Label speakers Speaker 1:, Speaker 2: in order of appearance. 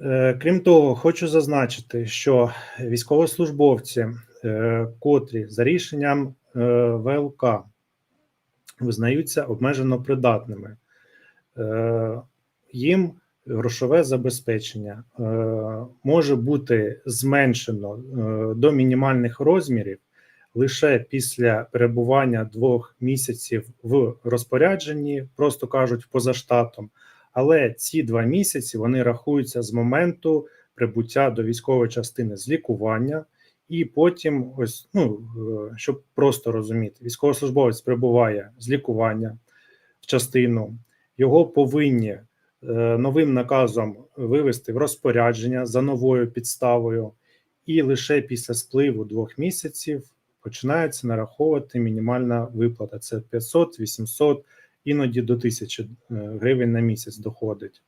Speaker 1: Е, Крім того, хочу зазначити, що військовослужбовці, е, котрі за рішенням е, ВЛК визнаються обмежено придатними, їм грошове забезпечення може бути зменшено до мінімальних розмірів лише після перебування двох місяців в розпорядженні, просто кажуть, поза штатом. Але ці два місяці вони рахуються з моменту прибуття до військової частини з лікування, і потім, ось ну е, щоб просто розуміти, військовослужбовець прибуває з лікування в частину, його повинні е, новим наказом вивести в розпорядження за новою підставою, і лише після спливу двох місяців починається нараховувати мінімальна виплата. Це 500, 800, іноді до 1000 е, гривень на місяць доходить.